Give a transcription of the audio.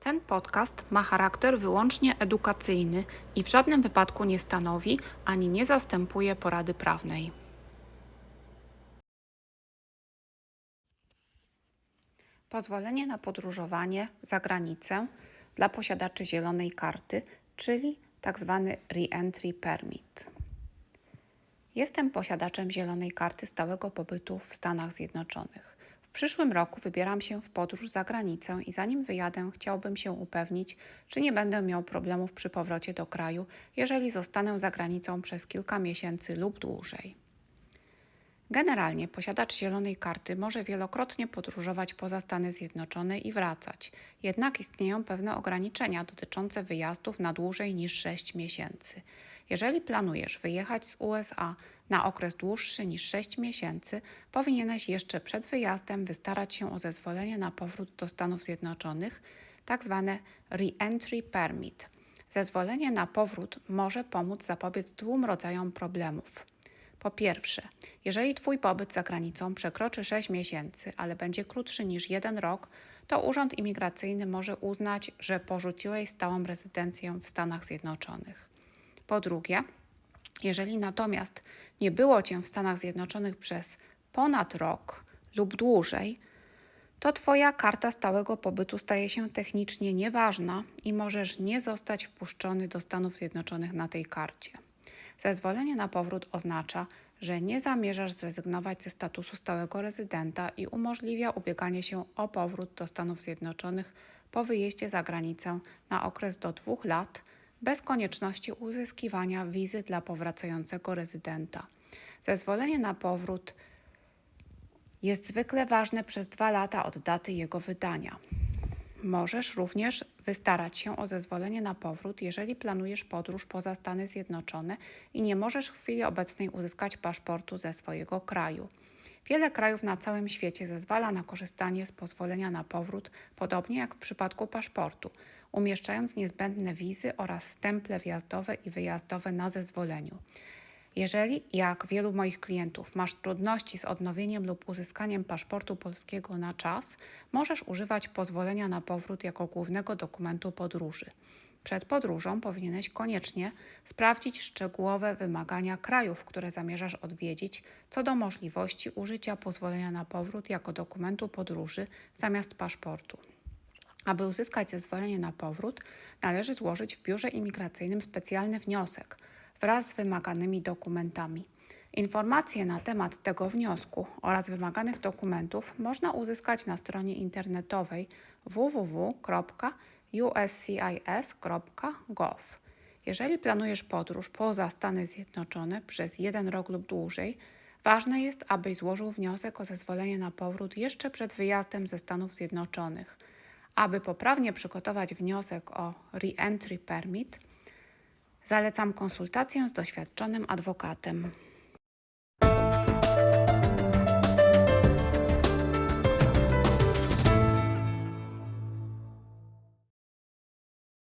Ten podcast ma charakter wyłącznie edukacyjny i w żadnym wypadku nie stanowi ani nie zastępuje porady prawnej. Pozwolenie na podróżowanie za granicę dla posiadaczy zielonej karty, czyli tzw. Re-Entry Permit. Jestem posiadaczem zielonej karty stałego pobytu w Stanach Zjednoczonych. W przyszłym roku wybieram się w podróż za granicę i zanim wyjadę, chciałbym się upewnić, czy nie będę miał problemów przy powrocie do kraju, jeżeli zostanę za granicą przez kilka miesięcy lub dłużej. Generalnie posiadacz zielonej karty może wielokrotnie podróżować poza Stany Zjednoczone i wracać, jednak istnieją pewne ograniczenia dotyczące wyjazdów na dłużej niż 6 miesięcy. Jeżeli planujesz wyjechać z USA na okres dłuższy niż 6 miesięcy, powinieneś jeszcze przed wyjazdem wystarać się o zezwolenie na powrót do Stanów Zjednoczonych, tzw. Re-Entry Permit. Zezwolenie na powrót może pomóc zapobiec dwóm rodzajom problemów. Po pierwsze, jeżeli Twój pobyt za granicą przekroczy 6 miesięcy, ale będzie krótszy niż jeden rok, to Urząd Imigracyjny może uznać, że porzuciłeś stałą rezydencję w Stanach Zjednoczonych. Po drugie, jeżeli natomiast nie było Cię w Stanach Zjednoczonych przez ponad rok lub dłużej, to Twoja karta stałego pobytu staje się technicznie nieważna i możesz nie zostać wpuszczony do Stanów Zjednoczonych na tej karcie. Zezwolenie na powrót oznacza, że nie zamierzasz zrezygnować ze statusu stałego rezydenta i umożliwia ubieganie się o powrót do Stanów Zjednoczonych po wyjeździe za granicę na okres do dwóch lat bez konieczności uzyskiwania wizy dla powracającego rezydenta. Zezwolenie na powrót jest zwykle ważne przez dwa lata od daty jego wydania. Możesz również wystarać się o zezwolenie na powrót, jeżeli planujesz podróż poza Stany Zjednoczone i nie możesz w chwili obecnej uzyskać paszportu ze swojego kraju. Wiele krajów na całym świecie zezwala na korzystanie z pozwolenia na powrót, podobnie jak w przypadku paszportu, umieszczając niezbędne wizy oraz stemple wjazdowe i wyjazdowe na zezwoleniu. Jeżeli, jak wielu moich klientów, masz trudności z odnowieniem lub uzyskaniem paszportu polskiego na czas, możesz używać pozwolenia na powrót jako głównego dokumentu podróży. Przed podróżą powinieneś koniecznie sprawdzić szczegółowe wymagania krajów, które zamierzasz odwiedzić, co do możliwości użycia pozwolenia na powrót jako dokumentu podróży zamiast paszportu. Aby uzyskać zezwolenie na powrót, należy złożyć w biurze imigracyjnym specjalny wniosek wraz z wymaganymi dokumentami. Informacje na temat tego wniosku oraz wymaganych dokumentów można uzyskać na stronie internetowej www.uscis.gov. Jeżeli planujesz podróż poza Stany Zjednoczone przez jeden rok lub dłużej, ważne jest, abyś złożył wniosek o zezwolenie na powrót jeszcze przed wyjazdem ze Stanów Zjednoczonych. Aby poprawnie przygotować wniosek o Re-Entry Permit, zalecam konsultację z doświadczonym adwokatem.